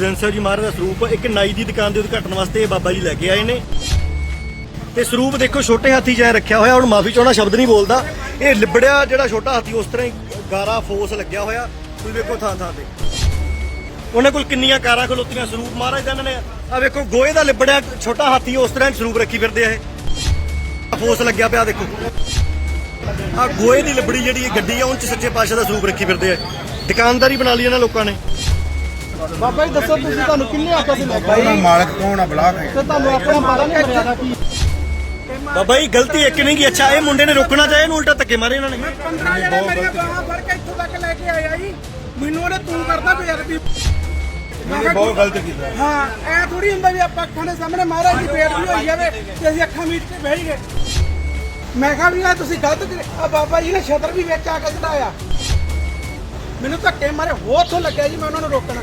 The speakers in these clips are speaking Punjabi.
ਗ੍ਰੰਥ ਸਾਹਿਬ ਜੀ ਮਹਾਰਾਜ ਦਾ ਸਰੂਪ ਇੱਕ ਨਾਈ ਦੀ ਦੁਕਾਨ ਦੇ ਉਦਘਾਟਨ ਵਾਸਤੇ ਇਹ ਬਾਬਾ ਜੀ ਲੈ ਕੇ ਆਏ ਨੇ। ਤੇ ਸਰੂਪ ਦੇਖੋ ਛੋਟੇ ਹਾਥੀ ਜਿਹਾ ਰੱਖਿਆ ਹੋਇਆ, ਹੁਣ ਮਾਫੀ ਚਾਹਣਾ ਸ਼ਬਦ ਨਹੀਂ ਬੋਲਦਾ। ਇਹ ਲਿਬੜਿਆ ਜਿਹੜਾ ਛੋਟਾ ਹਾਥੀ, ਉਸ ਤਰ੍ਹਾਂ ਹੀ ਗਾਰਾ, ਫੋਸ ਲੱਗਿਆ ਹੋਇਆ। ਤੁਸੀਂ ਵੇਖੋ ਥਾਂ ਥਾਂ ਤੇ। ਉਹਨਾਂ ਕੋਲ ਕਿੰਨੀਆਂ ਕਾਰਾਂ ਖਲੋਤੀਆਂ, ਸਰੂਪ ਮਹਾਰਾਜ ਦਾ ਇਹਨਾਂ ਨੇ। ਆ ਵੇਖੋ ਗੋਏ ਦਾ ਲਿਬੜਿਆ ਛੋਟਾ ਹਾਥੀ, ਉਸ ਤਰ੍ਹਾਂ ਹੀ ਸਰੂਪ ਰੱਖੀ ਫਿਰਦੇ ਆ ਇਹ। ਫੋਸ ਲੱਗਿਆ ਪਿਆ, ਦੇਖੋ। ਆ ਗੋਏ ਦੀ ਲਿਬੜੀ ਜਿਹੜੀ ਇਹ ਗੱਡੀ ਆ ਉਹ ਚ ਸੱਚੇ ਪਾਤਸ਼ਾਹ ਦਾ ਸਰੂਪ ਰੱਖੀ ਫਿਰਦੇ ਆ। ਦੁਕਾਨਦਾਰੀ ਬਣਾ ਲਈ ਇਹਨਾਂ ਲੋਕਾਂ ਨੇ। ਬਾਬਾ ਜੀ ਦੱਸੋ ਤੁਸੀਂ ਤੁਹਾਨੂੰ ਕਿੰਨੇ ਆਖਿਆ ਸੀ ਲੈ ਕੇ ਮਾਲਕ ਕੌਣ ਆ ਬਲਾਕ ਹੈ ਤੇ ਤੁਹਾਨੂੰ ਆਪਣਾ ਪਤਾ ਨਹੀਂ ਮਰਿਆਦਾ ਕੀ? ਬਾਬਾ ਜੀ ਗਲਤੀ ਇੱਕ ਨਹੀਂ ਕੀ ਅੱਛਾ ਇਹ ਮੁੰਡੇ ਨੇ ਰੋਕਣਾ ਚਾਹੇ ਇਹਨੂੰ ਉਲਟਾ ਧੱਕੇ ਮਾਰੇ ਇਹਨਾਂ ਨੇ? 15 ਜਣੇ ਮੇਰੀਆਂ ਬਾਹਾਂ ਫੜ ਕੇ ਇੱਥੋਂ ਤੱਕ ਲੈ ਕੇ ਆਇਆ ਜੀ। ਮੈਨੂੰ ਉਹਨੇ ਤੂੰ ਕਰਦਾ ਬੇਅਦਬੀ ਮੈਂ ਕਿਹਾ ਬਹੁਤ ਗਲਤ ਕੀਤਾ ਹਾਂ। ਐ ਥੋੜੀ ਹੁੰਦਾ ਵੀ ਆਪਾਂ ਅੱਖਾਂ ਦੇ ਸਾਹਮਣੇ ਮਹਾਰਾਜ ਦੀ ਬੇਅਦਬੀ ਹੋਈ ਜਾਵੇ ਤੇ ਅਸੀਂ ਅੱਖਾਂ ਮੀਟ ਕੇ ਬਹਿ ਗਏ ਮੈਂ ਕਿਹਾ ਵੀ ਆ ਤੁਸੀਂ ਗਲਤ ਕਰੇ- ਆ ਬਾਬਾ ਜੀ ਨੇ ਛਤਰ ਵੀ ਵਿੱਚ ਆ ਕੇ ਚੜਾਇਆ। ਮੈਨੂੰ ਧੱਕੇ ਮਾਰੇ ਹੋਰ ਤੋਂ ਲੱਗਿਆ ਜੀ ਮੈਂ ਉਹਨਾਂ ਨੂੰ ਰੋਕਣਾ।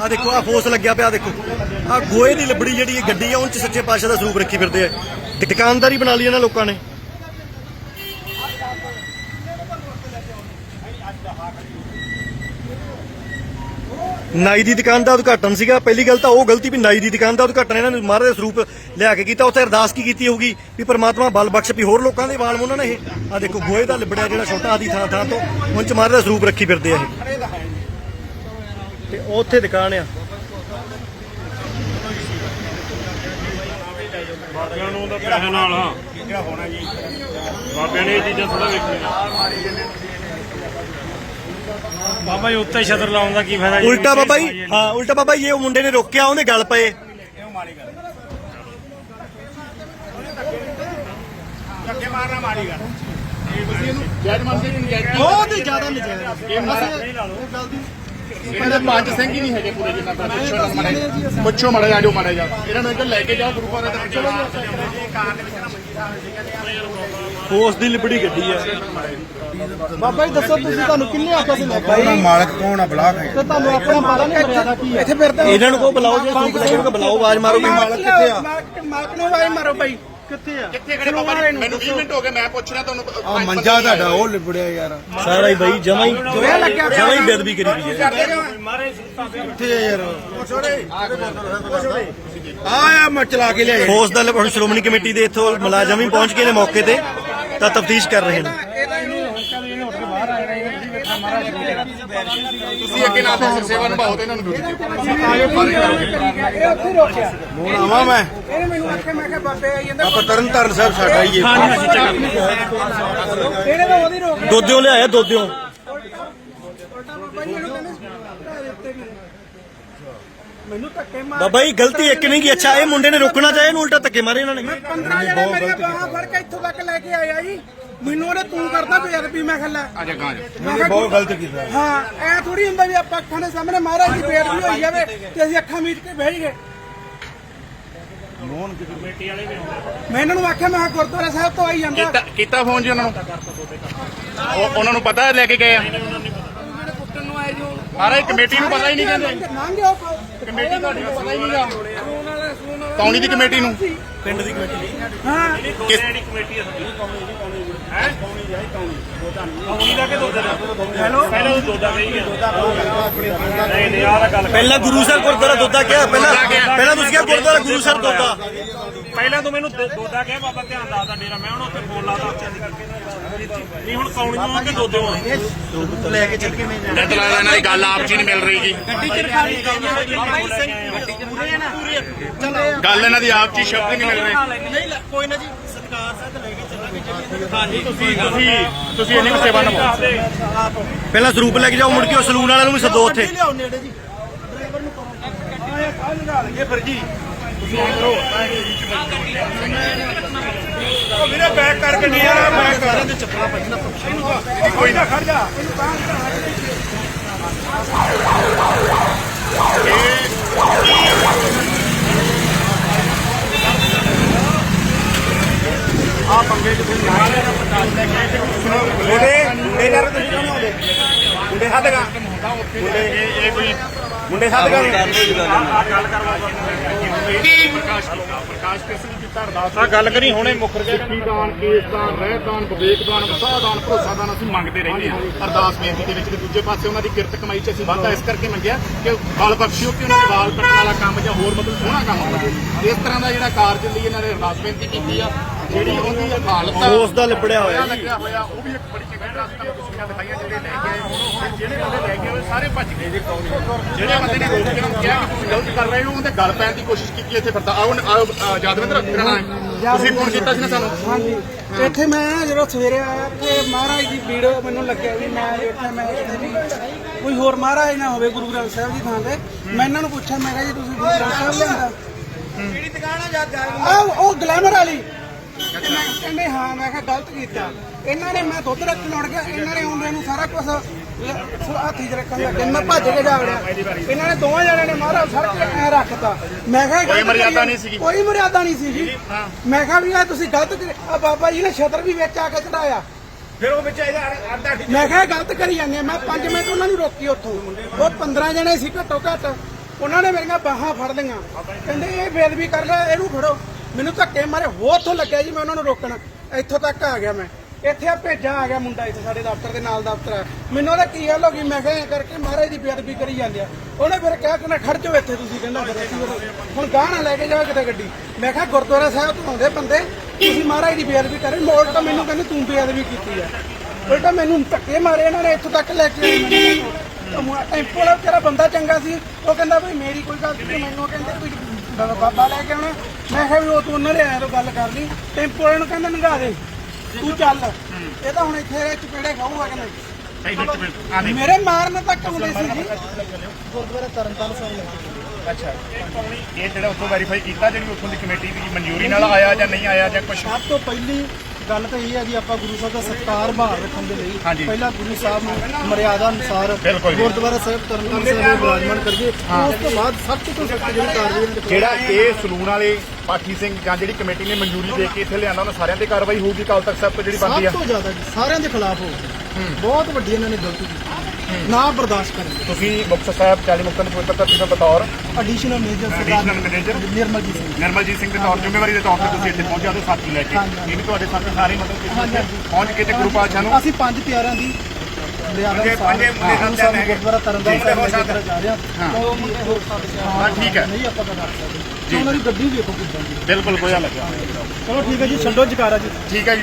ਆ ਦੇਖੋ ਆ ਫੋਸ ਲੱਗਿਆ ਪਿਆ, ਦੇਖੋ। ਆ ਗੋਏ ਦੀ ਲਿਬੜੀ ਜਿਹੜੀ ਇਹ ਗੱਡੀ ਆ ਉਹ ਚ ਸੱਚੇ ਪਾਤਸ਼ਾਹ ਦਾ ਸਰੂਪ ਰੱਖੀ ਫਿਰਦੇ ਆ। ਦੁਕਾਨਦਾਰੀ ਬਣਾ ਲਈ ਇਹਨਾਂ ਲੋਕਾਂ ਨੇ। ਨਾਈ ਦੀ ਦੁਕਾਨ ਦਾ ਉਦਘਾਟਨ ਸੀਗਾ। ਪਹਿਲੀ ਗੱਲ ਤਾਂ ਉਹ ਗਲਤੀ ਵੀ ਨਾਈ ਦੀ ਦੁਕਾਨ ਦਾ ਉਦਘਾਟਨ ਇਹਨਾਂ ਨੇ ਮਹਾਰਾਜ ਦਾ ਸਰੂਪ ਲਿਆ ਕੇ ਕੀਤਾ। ਉੱਥੇ ਅਰਦਾਸ ਕੀ ਕੀਤੀ ਹੋਊਗੀ ਵੀ ਪ੍ਰਮਾਤਮਾ ਬਲ ਬਖਸ਼ ਵੀ ਹੋਰ ਲੋਕਾਂ ਦੇ ਵਾਲ ਉਹਨਾਂ ਨੇ ਇਹ। ਆ ਦੇਖੋ, ਗੋਹੇ ਦਾ ਲਿਬੜਿਆ ਜਿਹੜਾ ਛੋਟਾ ਆਦੀ ਥਾਂ ਥਾਂ ਤੋਂ ਉਹ ਚ ਮਹਾਰਾਜ ਦਾ ਸਰੂਪ ਰੱਖੀ ਫਿਰਦੇ ਆ ਇਹ। ਤੇ ਉਹ ਉੱਥੇ ਦੁਕਾਨ ਆ। ਬਾਬਿਆਂ ਨੂੰ ਤਾਂ ਪੈਸੇ ਨਾਲ ਹਾਂ। ਬਾਬਿਆਂ ਨੇ ਇਹ ਚੀਜ਼ਾਂ ਥੋੜਾ ਵੇਖੀਆਂ ਬਾਬਾ ਜੀ ਉੱਤੇ ਛਤਰ ਲਾਉਣ ਦਾ ਕੀ ਫਾਇਦਾ ਜੀ? ਉਲਟਾ ਬਾਬਾ ਜੀ ਹਾਂ ਉਲਟਾ ਬਾਬਾ ਜੀ ਇਹ ਉਹ ਮੁੰਡੇ ਨੇ ਰੋਕਿਆ ਉਹਦੇ ਗੱਲ ਪਏ। ਬਹੁਤ ਹੀ ਜ਼ਿਆਦਾ ਨਜਾਇਜ਼। ਇਹਨਾਂ ਦੇ ਪੰਜ ਸਿੰਘ ਹੀ ਨਹੀਂ ਹੈਗੇ ਪੂਰੇ ਜਿੰਨਾ ਤਾਂ ਪੁੱਛੋ ਨਾ ਮਾੜੇ ਪੁੱਛੋ ਮਾੜੇ ਜਾ ਜੋ ਮਾੜੇ ਜਾ। ਇਹਨਾਂ ਨੂੰ ਇੱਧਰ ਲੈ ਕੇ ਜਾਓ ਗੁਰੂ ਘਰ ਦੇ ਫੋਰਸ ਦੀ ਲਿਬੜੀ ਗੱਡੀ ਆ। ਬਾਬਾ ਜੀ ਦੱਸੋ ਤੁਸੀਂ ਤੁਹਾਨੂੰ ਕਿੰਨੇ ਆਖਿਆ ਸੀ ਲੈ ਕੇ ਆਏ? ਉਹਦਾ ਮਾਲਕ ਕੌਣ ਆ ਬਲਾਕ ਹੈ ਤੇ ਤੁਹਾਨੂੰ ਆਪਣਾ ਪਤਾ ਨਹੀਂ ਮਰਿਆਦਾ ਕੀ ਹੈ ਇੱਥੇ ਫਿਰਦਾ। ਇਹਨਾਂ ਨੂੰ ਕੋ ਬੁਲਾਓ ਜੇ ਸਰੂਪ ਲੈ ਕੇ ਉਹਨੂੰ ਬੁਲਾਓ ਆਵਾਜ਼ ਮਾਰੋ ਵੀ ਮਾਲਕ ਕਿੱਥੇ ਆ? ਮਾਲਕ ਨੂੰ ਆਵਾਜ਼ ਮਾਰੋ ਬਾਈ ਕਿੱਥੇ ਆ? ਕਿੱਥੇ ਖੜੇ ਬਾਬਾ ਜੀ? ਮੈਨੂੰ 20 ਮਿੰਟ ਹੋ ਗਏ ਮੈਂ ਪੁੱਛ ਰਿਹਾ ਤੁਹਾਨੂੰ ਆ ਮੰਜਾ ਤੁਹਾਡਾ ਉਹ ਲਿਬੜਿਆ ਯਾਰ। ਸਾਰਾ ਹੀ ਬਾਈ ਜਮਾ ਹੀ ਜਮਾ ਹੀ ਬੇਦਬੀ ਕਰੀ ਵੀ ਹੈ। ਕਿੱਥੇ ਆ ਯਾਰ? ਆ ਆ ਮੈਂ ਚਲਾ ਕੇ ਲਿਆ ਫੋਰਸ ਦਾ ਹੁਣ ਸ਼੍ਰੋਮਣੀ ਕਮੇਟੀ ਦੇ ਇੱਥੋਂ ਮੁਲਾਜ਼ਮ ਵੀ ਪਹੁੰਚ ਗਏ ਨੇ ਮੌਕੇ ਤੇ ਤਾਂ ਤਫਤੀਸ਼ ਕਰ ਰਹੇ ਨੇ। ਤੁਸੀਂ ਅੱਗੇ ਨਾ ਤਾਂ ਸੇਵਾ ਨਿਭਾਓ ਤੇ ਇਹਨਾਂ ਨੂੰ ਡਿਊਟੀ ਦਿਓ ਇਹ ਉੱਥੇ ਰੋਕਿਆ ਹੁਣ ਆਵਾਂ ਮੈਂ ਇਹਨੇ ਮੈਨੂੰ ਆਖਿਆ ਮੈਂ। ਕਿਹਾ ਬਾਬੇ ਆਈ ਜਾਂਦਾ ਆਪਾਂ ਤਰਨ ਤਾਰਨ ਸਾਹਿਬ ਸਾਡਾ ਹੀ ਹੈ ਇਹਨੇ ਤਾਂ ਉਹਦੀ ਰੋਕ ਲਿਆ ਦੋਦਿਓ ਲਿਆਇਆ ਦੋਦਿਓ ਬਾਬਾ ਜੀ ਇਹਨੂੰ ਕਹਿੰਦੇ ਢਾਹ ਦਿੱਤੇ ਮੈਨੂੰ। ਮੈਨੂੰ ਧੱਕੇ ਮਾਰ ਬਾਬਾ ਜੀ ਗਲਤੀ ਇੱਕ ਨਹੀਂ ਕੀ ਅੱਛਾ ਇਹ ਮੁੰਡੇ ਨੇ ਰੋਕਣਾ ਚਾਹੇ ਇਹਨੂੰ ਉਲਟਾ ਧੱਕੇ ਮਾਰੇ ਇਹਨਾਂ ਨੇ। 15 ਜਣੇ ਮੇਰੀਆਂ ਬਾਹਾਂ ਫੜ ਕੇ ਇੱਥੋਂ ਤੱਕ ਲੈ ਕੇ ਆਇਆ ਜੀ। ਮੈਨੂੰ ਉਹਨੇ ਤੂੰ ਕਰਦਾ ਬੇਅਦਬੀ ਮੈਂ ਖੱਲਾ। ਆਜਾ ਗਾਂ ਬਹੁਤ ਗਲਤ ਕੀਤਾ। ਹਾਂ ਐ ਥੋੜੀ ਹੁੰਦਾ ਵੀ ਆਪਾਂ ਅੱਖਾਂ ਦੇ ਸਾਹਮਣੇ ਮਹਾਰਾਜ ਦੀ ਬੇਅਦਬੀ ਹੋਈ ਜਾਵੇ ਤੇ ਅਸੀਂ ਅੱਖਾਂ ਮੀਟ ਕੇ ਬਹਿ ਗਏ ਮੈਂ ਇਹਨਾਂ ਨੂੰ ਆਖਿਆ ਮੈਂ ਗੁਰਦੁਆਰਾ ਸਾਹਿਬ ਤੋਂ ਆਈ ਜਾਂਦਾ। ਕੀਤਾ ਕੀਤਾ ਫੋਨ ਜੀ ਉਹਨਾਂ ਨੂੰ? ਉਹ ਉਹਨਾਂ ਨੂੰ ਪਤਾ ਲੈ ਕੇ ਗਏ ਆ? ਮੇਰੇ ਪੁੱਤਰ ਨੂੰ ਆਏ ਜੋ ਮਾਰੇ ਕਮੇਟੀ ਨੂੰ ਪਤਾ ਹੀ ਨਹੀਂ ਕਹਿੰਦੇ। ਜਾਓ ਕਮੇਟੀ ਤੁਹਾਡੀ ਨੂੰ ਪਤਾ ਹੀ ਵਾਲਾ ਸੂਣ ਵਾਲਾ ਕੌਣੀ ਦੀ ਕਮੇਟੀ ਨੂੰ? ਪਿੰਡ ਦੀ ਕਮੇਟੀ ਹਾਂ ਕਿਸ ਕਮੇਟੀ ਹੈ ਸਾਡੀ ਹੈ? ਕੌਣੀ ਜਾਈ ਕੌਣੀ ਕੌਣੀ ਦਾ? ਕਿ ਦੋਦਾ ਹੈਲੋ ਪਹਿਲਾਂ ਉਹ ਦੋਦਾ ਨਹੀਂ ਨਹੀਂ ਆਹ ਤਾਂ ਗੱਲ ਪਹਿਲਾਂ ਗੁਰੂ ਸਾਹਿਬ ਗੁਰਦੁਆਰਾ ਦੋਦਾ ਕਿਹਾ ਪਹਿਲਾਂ ਪਹਿਲਾਂ ਤੁਸੀਂ ਕਿਹਾ ਗੁਰਦੁਆਰਾ ਗੁਰੂ ਸਾਹਿਬ ਦੋਦਾ ਪਹਿਲਾਂ ਤੂੰ ਮੈਨੂੰ ਦੋਦਾ ਕਹਿ ਬਾਬਾ ਧਿਆਨ ਦੱਸਦਾ ਡੇਰਾ ਮੈਂ ਹੁਣ ਉੱਥੇ ਫੋਨ ਲਾਦਾ ਨਹੀਂ ਹੁਣ ਕੌਣੀ ਨੂੰ ਆ ਕਿ ਦੋਦੇ ਨੂੰ ਲੈ ਕੇ ਚੱਲ ਕੇ ਮੈਂ ਜਦ ਲੱਗਦਾ ਇਹਨਾਂ ਦੀ ਗੱਲ ਆਪ ਚ ਹੀ ਨਹੀਂ ਮਿਲ ਰਹੀ ਜੀ। ਗੱਲ ਇਹਨਾਂ ਦੀ ਆਪ ਚ ਹੀ ਸ਼ਬਦ ਹੀ ਨਹੀਂ ਮਿਲ ਰਹੇ। ਕੋਈ ਨਾ ਜੀ ਸਤਕਾਰ ਸਾਹਿਬ ਲੈ ਕੇ ਚੱਲਾਂਗੇ ਤੁਸੀਂ ਤੁਸੀਂ ਤੁਸੀਂ ਇੰਨੀ ਕੁ ਸੇਵਾ ਨਿਭਾਓ ਪਹਿਲਾਂ ਸਰੂਪ ਲੈ ਕੇ ਜਾਓ ਮੁੜ ਕੇ ਉਹ ਸਲੂਨ ਵਾਲਿਆਂ ਨੂੰ ਵੀ ਸੱਦੋ ਉੱਥੇ। ਲਿਆਓ ਨੇੜੇ ਜੀ। ਇਹ ਫਿਰ ਜੀ ਵੀਰੇ ਬੈਕ ਕਰਕੇ ਨਹੀਂ ਆ ਬੈਕ ਕਰ। ਕੋਈ ਨਾ ਖੜ ਜਾ। ਇਹ ਮੰਗੇ ਕਿ ਤੁਸੀਂ ਨਾਲ ਇਹਦਾ ਪ੍ਰਕਾਸ਼ ਲੈ ਕੇ ਆਏ ਤੇ ਮੁੰਡੇ ਮੁੰਡੇ ਯਾਰ ਤੁਸੀਂ ਕਿਉਂ ਨਹੀਂ ਆਉਂਦੇ? ਮੁੰਡੇ ਸਾਧਗਾ ਮੁੰਡੇ ਇਹ ਇਹ ਕੋਈ ਮੁੰਡੇ ਸਾਧਗਾ ਆ। ਗੱਲ ਕਰਵਾ ਪ੍ਰਕਾਸ਼ ਕੀਤਾ ਪ੍ਰਕਾਸ਼ ਕਿਸ ਨੇ ਕੀਤਾ? ਅਰਦਾਸ ਆ ਗੱਲ ਕਰੀ ਹੁਣੇ ਮੁੱਕਰ ਗਿਆ ਸਿੱਖੀ ਦਾਨ ਕੇਸ ਦਾਨ ਰਹਿ ਦਾਨ ਵਿਵੇਕ ਦਾਨ ਵਸਾ ਦਾਨ ਭਰੋਸਾ ਦਾਨ ਅਸੀਂ ਮੰਗਦੇ ਰਹਿੰਦੇ ਹਾਂ। ਅਰਦਾਸ ਬੇਨਤੀ ਦੇ ਵਿੱਚ ਤੇ ਦੂਜੇ ਪਾਸੇ ਉਹਨਾਂ ਦੀ ਕਿਰਤ ਕਮਾਈ 'ਚ ਅਸੀਂ ਵਾਧਾ ਇਸ ਕਰਕੇ ਮੰਗਿਆ ਕਿ ਬਲ ਬਖਸ਼ਿਓ ਕਿ ਉਹਨਾਂ ਦੇ ਵਾਲ ਕੱਟਣ ਵਾਲਾ ਕੰਮ ਜਾਂ ਹੋਰ ਮਤਲਬ ਸੋਹਣਾ ਕੰਮ ਹੋਵੇ। ਇਸ ਤਰ੍ਹਾਂ ਦਾ ਜਿਹੜਾ ਕਾਰਜ ਲਈ ਇਹਨਾਂ ਨੇ ਅਰਦਾਸ ਬੇਨਤੀ ਕੀਤੀ ਆ। ਜਿਹੜੀ ਉਹਦੀ ਹਾਲਤ ਆ ਹੋਸ਼ ਦਾ ਲਿਬੜਿਆ ਹੋਇਆ ਜੀ। ਲੱਗਿਆ ਹੋਇਆ ਉਹ ਵੀ ਇੱਕ ਬੜੀ ਚੰਗੀ ਤਰ੍ਹਾਂ ਤੁਹਾਨੂੰ ਤਸਵੀਰਾਂ ਦਿਖਾਈਆਂ ਜਿਹੜੇ ਲੈ ਕੇ ਆਏ ਜਿਹੜੇ ਬੰਦੇ ਲੈ ਕੇ ਆਏ ਸਾਰੇ ਭੱਜ ਗਏ। ਜਿਹੜੇ ਬੰਦੇ ਨੇ ਰੋਕ ਕੇ ਉਹਨੂੰ ਕਿਹਾ ਕਿ ਤੁਸੀਂ ਗਲਤ ਕਰ ਰਹੇ ਹੋ ਉਹਦੇ ਗੱਲ ਪੈਣ ਦੀ ਕੋਸ਼ਿਸ਼ ਕੀਤੀ ਇੱਥੇ ਫਿਰਦਾ। ਮੇਰਾ ਨਾਮ ਹੈ। ਤੁਸੀਂ ਫੋਨ ਕੀਤਾ ਸੀ ਨਾ ਸਾਨੂੰ? ਹਾਂਜੀ। ਇੱਥੇ ਮੈਂ ਜਦੋਂ ਸਵੇਰੇ ਆਇਆ ਤੇ ਮਹਾਰਾਜ ਦੀ ਭੀੜ ਮੈਨੂੰ ਲੱਗਿਆ ਵੀ ਮੈਂ ਇੱਥੇ ਮੈਂ ਕੋਈ ਹੋਰ ਮਹਾਰਾਜ ਨਾ ਹੋਵੇ ਗੁਰੂ ਗ੍ਰੰਥ ਸਾਹਿਬ ਦੀ ਥਾਂ ਤੇ। ਮੈਂ ਇਹਨਾਂ ਨੂੰ ਪੁੱਛਿਆ ਮੈਂ ਕਿਹਾ ਜੀ ਤੁਸੀਂ ਗੁਰੂ ਗ੍ਰੰਥ ਸਾਹਿਬ ਲੈਂਦਾ ਕਿਹੜੀ ਦੁਕਾਨ ਆ ਜਾ ਉਹ ਗਲੈਮਰ ਵਾਲੀ। ਤੇ ਮੈਂ ਕਹਿੰਦੇ ਹਾਂ ਮੈਂ ਕਿਹਾ ਗਲਤ ਕੀਤਾ। ਇਹਨਾਂ ਨੇ ਮੈਂ ਦੁੱਧ ਰੱਖਣ ਉੜ ਗਿਆ ਇਹਨਾਂ ਨੇ ਆਉਂਦੇ ਨੂੰ ਸਾਰਾ ਕੁਝ ਹੱਥੀ 'ਚ ਰੱਖਣ ਲੱਗੇ ਮੈਂ ਭੱਜ ਕੇ ਜਾ ਵੜਿਆ। ਇਹਨਾਂ ਨੇ ਦੋਵਾਂ ਜਣਿਆਂ ਨੇ ਮਾਰਾ ਸੜਕ ਤੇ ਐ ਰੱਖਤਾ। ਮੈਂ ਕਿਹਾ ਇਹ ਕੋਈ ਗਲਤ ਮਰਿਆਦਾ ਨਹੀਂ ਸੀਗੀ। ਕੋਈ ਮਰਿਆਦਾ ਨਹੀਂ ਸੀ ਜੀ ਮੈਂ ਕਿਹਾ ਵੀ ਇਹ ਤੁਸੀਂ ਗਲਤ ਆ ਬਾਬਾ ਜੀ ਨੇ ਛਤਰ ਵੀ ਵਿੱਚ ਆ ਕੇ ਚੜਾਇਆ। ਫਿਰ ਉਹ ਵਿੱਚ ਇਹਦਾ ਅੱਧਾ ਮੈਂ ਕਿਹਾ ਇਹ ਗਲਤ ਕਰੀ ਜਾਂਦੇ ਆ। ਮੈਂ 5 ਮਿੰਟ ਉਹਨਾਂ ਨੂੰ ਰੋਕੀ ਉੱਥੋਂ। ਉਹ 15 ਜਣੇ ਸੀ ਘੱਟੋ ਘੱਟ। ਉਹਨਾਂ ਨੇ ਮੇਰੀਆਂ ਬਾਹਾਂ ਫੜ ਲਈਆਂ। ਕਹਿੰਦੇ ਇਹ ਬੇਦਬੀ ਕਰ ਲੈ ਇਹਨੂੰ ਫੜੋ। ਮੈਨੂੰ ਧੱਕੇ ਮਾਰੇ, ਹੋਰ ਉੱਥੋਂ ਲੱਗਿਆ ਜੀ ਮੈਂ ਉਹਨਾਂ ਨੂੰ ਰੋਕਣ। ਇੱਥੋਂ ਤੱਕ ਆ ਗਿਆ ਮੈਂ। ਇੱਥੇ ਆ ਭੇਜਾ ਆ ਗਿਆ ਮੁੰਡਾ ਇੱਥੇ ਸਾਡੇ ਦਫ਼ਤਰ ਦੇ ਨਾਲ ਦਫ਼ਤਰ ਆ। ਮੈਨੂੰ ਉਹਦਾ ਕੀ ਗੱਲ ਹੋ ਗਈ? ਮੈਂ ਕਿਹਾ ਇਹ ਕਰਕੇ ਮਹਾਰਾਜ ਦੀ ਬੇਦਬੀ ਕਰੀ ਜਾਂਦੇ ਆ। ਉਹਨੇ ਫਿਰ ਕਿਹਾ ਕਿ ਨਾ ਖੜ ਜਾਓ ਇੱਥੇ ਤੁਸੀਂ, ਕਹਿੰਦਾ ਹੁਣ ਗਾਹ ਨਾ ਲੈ ਕੇ ਜਾਓ ਕਿਤੇ ਗੱਡੀ। ਮੈਂ ਕਿਹਾ ਗੁਰਦੁਆਰਾ ਸਾਹਿਬ ਤੋਂ ਆਉਂਦੇ ਬੰਦੇ, ਤੁਸੀਂ ਮਹਾਰਾਜ ਦੀ ਬੇਅਦਬੀ ਕਰੇ। ਮੋੜ ਤਾਂ ਮੈਨੂੰ ਕਹਿੰਦੇ ਤੂੰ ਬੇਅਦਬੀ ਕੀਤੀ ਆ। ਉਲਟਾ ਮੈਨੂੰ ਧੱਕੇ ਮਾਰੇ ਇਹਨਾਂ ਨੇ, ਇੱਥੋਂ ਤੱਕ ਲੈ ਕੇ ਆਏ ਟੈਂਪੋ ਵਾਲਾ ਬੰਦਾ ਚੰਗਾ ਸੀ। ਉਹ ਕਹਿੰਦਾ ਵੀ ਮੇਰੀ ਕੋਈ ਗੱਲ ਨਹੀਂ, ਮੈਨੂੰ ਕਹਿੰਦੇ ਕੋਈ ਬ- ਬਾਬਾ ਲੈ ਕੇ ਆਉਣਾ। ਮੈਂ ਕਿਹਾ ਵੀ ਉਹ ਤੂੰ ਉਹਨਾਂ ਦੇ ਆਇਆ ਤੋਂ ਗੱਲ ਕਰ ਲਈ। ਟੈਂਪੋ ਵਾਲੇ ਨੂੰ ਕਹਿੰਦਾ ਨੰਗਾ ਦੇ। ਤੂੰ ਚੱਲ। ਇਹ ਤਾਂ ਹੁਣ ਇੱਥੇ ਚਪੇੜੇ ਖਾਊਗਾ ਕਿ ਨਹੀਂ ਮੇਰੇ ਮਾਰਨ ਤੱਕ ਆਉਂਦੇ ਸੀ ਜੀ। ਇਹ ਜਿਹੜਾ ਉੱਥੋਂ ਵੈਰੀਫਾਈ ਕੀਤਾ ਜਿਹੜੀ ਉੱਥੋਂ ਦੀ ਕਮੇਟੀ ਦੀ ਮਨਜ਼ੂਰੀ ਨਾਲ ਆਇਆ ਜਾਂ ਨਹੀਂ ਆਇਆ ਜਾਂ ਕੁਝ ਸਭ ਤੋਂ ਪਹਿਲੀ ਗੱਲ ਤਾਂ ਇਹ ਹੈ ਜੀ ਆਪਾਂ ਗੁਰੂ ਸਾਹਿਬ ਦਾ ਸਤਿਕਾਰ ਬਹਾਲ ਰੱਖਣ ਦੇ ਲਈ। ਪਹਿਲਾਂ ਗੁਰੂ ਸਾਹਿਬ ਨੂੰ ਮਰਿਆਦਾ ਅਨੁਸਾਰ। ਗੁਰਦੁਆਰਾ ਸਾਹਿਬ ਤਰਨਤਾਰਨ ਸਾਹਿਬ ਨੂੰ ਬਿਰਾਜਮਾਨ ਕਰੀਏ। ਉਸ ਤੋਂ ਬਾਅਦ ਸਖਤ ਤੋਂ ਸਖਤ ਜਿਹੜੀ ਕਾਰਵਾਈ ਜਿਹੜਾ ਇਹ ਸਲੂਨ ਵਾਲੇ ਪਾਠੀ ਸਿੰਘ ਜਾਂ ਜਿਹੜੀ ਕਮੇਟੀ ਨੇ ਮਨਜ਼ੂਰੀ ਦੇ ਕੇ ਇੱਥੇ ਲਿਆਂਦਾ ਉਹਨਾਂ ਸਾਰਿਆਂ ਤੇ ਕਾਰਵਾਈ ਹੋਊਗੀ ਕਾਲ ਤੱਕ ਸਾਹਿਬ ਤੋਂ ਜਿਹੜੀ ਬਣਦੀ ਆ। ਸਭ ਤੋਂ ਜ਼ਿਆਦਾ ਜੀ ਸਾਰਿਆਂ ਦੇ ਖਿਲਾਫ ਹੋ। ਬਹੁਤ ਵੱਡੀ ਇਹਨਾਂ ਨੇ ਗਲਤੀ ਕੀਤੀ। ਨਾ ਬਰਦਾਸ਼ਤ ਕਰਾਂਗੇ ਤੁਸੀਂ ਮੁਕਤਸਰ ਸਾਹਿਬ 40 ਮੁਕਤਸਰ ਦੇ ਪਵਿੱਤਰ ਧਰਤੀ ਦੇ ਬਤੌਰ additional major Additional Major? Nirmaljit Singh. Nirmaljit Singh ਦੇ ਤੌਰ ਜ਼ਿੰਮੇਵਾਰੀ ਦੇ ਤੌਰ ਤੇ ਤੁਸੀਂ ਇੱਥੇ ਪਹੁੰਚਿਆ ਤੇ ਸਾਥੀ ਲੈ ਕੇ। ਇਹ ਵੀ ਤੁਹਾਡੇ ਸਾਥੀ ਸਾਰੇ ਮਤਲਬ ਕਿ ਪਹੁੰਚ ਕੇ ਤੇ ਗੁਰੂ ਪਾਤਸ਼ਾਹ ਨੂੰ ਅਸੀਂ ਪੰਜ ਪਿਆਰਿਆਂ ਦੀ ਮਰਿਆਦਾ ਪੰਜੇ- ਅਨੁਸਾਰ ਪੰਜੇ ਮੁੰਡੇ ਗੁਰੂ ਸਾਹਿਬ ਸਾਹਿਬ ਨੂੰ ਹੈਗੇ। ਗੁਰਦੁਆਰਾ ਤਰਨਤਾਰਨ ਜੀ, ਸਾਹਿਬ ਹੋ ਲੈ ਕੇ ਸਕਦਾ। ਜਾ ਰਹੇ ਹਾਂ। ਤਾਂ ਉਹ ਮੁੰਡੇ ਹੋਰ ਸਾਡੇ ਹਾਂ, ਠੀਕ ਹੈ। ਨਹੀਂ ਆਪਾਂ ਕਰ ਸਕਦੇ। ਤੇ ਉਹਨਾਂ ਦੀ ਗੱਡੀ ਵੀ ਵੇਖੋ ਕਿੱਦਾਂ ਦੀ ਹੈ। ਬਿਲਕੁਲ ਗੋਇਆ ਲੱਗਿਆ ਚਲੋ ਠੀਕ ਹੈ ਜੀ ਛੱਡੋ ਜਕਾਰਾ ਜੀ। ਠੀਕ ਹੈ ਜੀ।